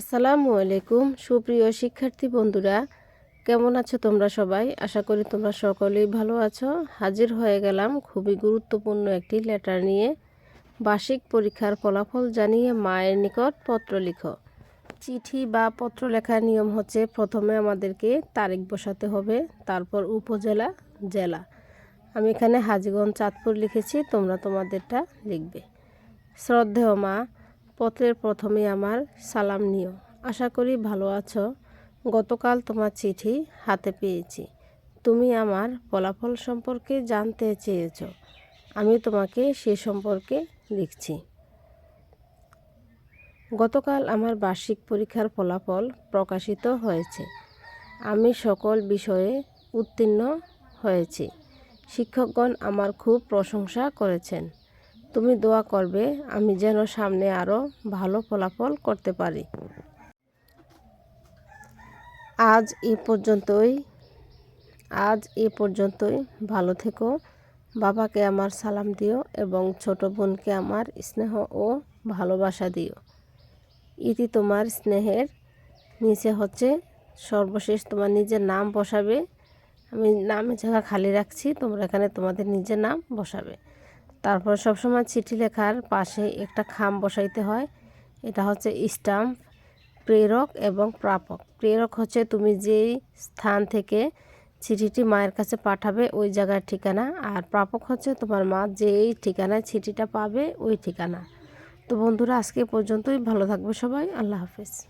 আসসালামু আলাইকুম, সুপ্রিয় শিক্ষার্থী বন্ধুরা। কেমন আছো তোমরা সবাই? আশা করি তোমরা সকলেই ভালো আছো। হাজির হয়ে গেলাম খুবই গুরুত্বপূর্ণ একটি লেটার নিয়ে। বার্ষিক পরীক্ষার ফলাফল জানিয়ে মায়ের নিকট পত্র লিখো। চিঠি বা পত্র লেখার নিয়ম হচ্ছে প্রথমে আমাদেরকে তারিখ বসাতে হবে, তারপর উপজেলা, জেলা। আমি এখানে হাজিগঞ্জ চাঁদপুর লিখেছি, তোমরা তোমাদেরটা লিখবে। শ্রদ্ধেয় মা পত্রের প্রথমে আমার সালাম নিও। আশা করি ভালো আছো। গতকাল তোমার চিঠি হাতে পেয়েছি। তুমি আমার ফলাফল সম্পর্কে জানতে চেয়েছ। আমি তোমাকে সে সম্পর্কে লিখছি। গতকাল আমার বার্ষিক পরীক্ষার ফলাফল প্রকাশিত হয়েছে। আমি সকল বিষয়ে উত্তীর্ণ হয়েছি। শিক্ষকগণ আমার খুব প্রশংসা করেছেন। তুমি দোয়া করবে, আমি যেন সামনে আরও ভালো ফলাফল করতে পারি। আজ এ পর্যন্তই, আজ এ পর্যন্তই। ভালো থেকো। বাবাকে আমার সালাম দিও এবং ছোট বোনকে আমার স্নেহ ও ভালোবাসা দিও। ইতি তোমার স্নেহের নিচে হচ্ছে, সর্বশেষ তোমার নিজের নাম বসাবে। আমি নামের জায়গা খালি রাখছি, তোমরা এখানে তোমাদের নিজের নাম বসাবে। তারপর সবসময় চিঠি লেখার পাশে একটা খাম বসাইতে হয়। এটা হচ্ছে স্টাম্প, প্রেরক এবং প্রাপক। প্রেরক হচ্ছে তুমি যেই স্থান থেকে চিঠিটি মায়ের কাছে পাঠাবে ওই জায়গার ঠিকানা, আর প্রাপক হচ্ছে তোমার মা যেই ঠিকানায় চিঠিটা পাবে ওই ঠিকানা। তো বন্ধুরা, আজকে পর্যন্তই। ভালো থাকবে সবাই। আল্লাহ হাফেজ।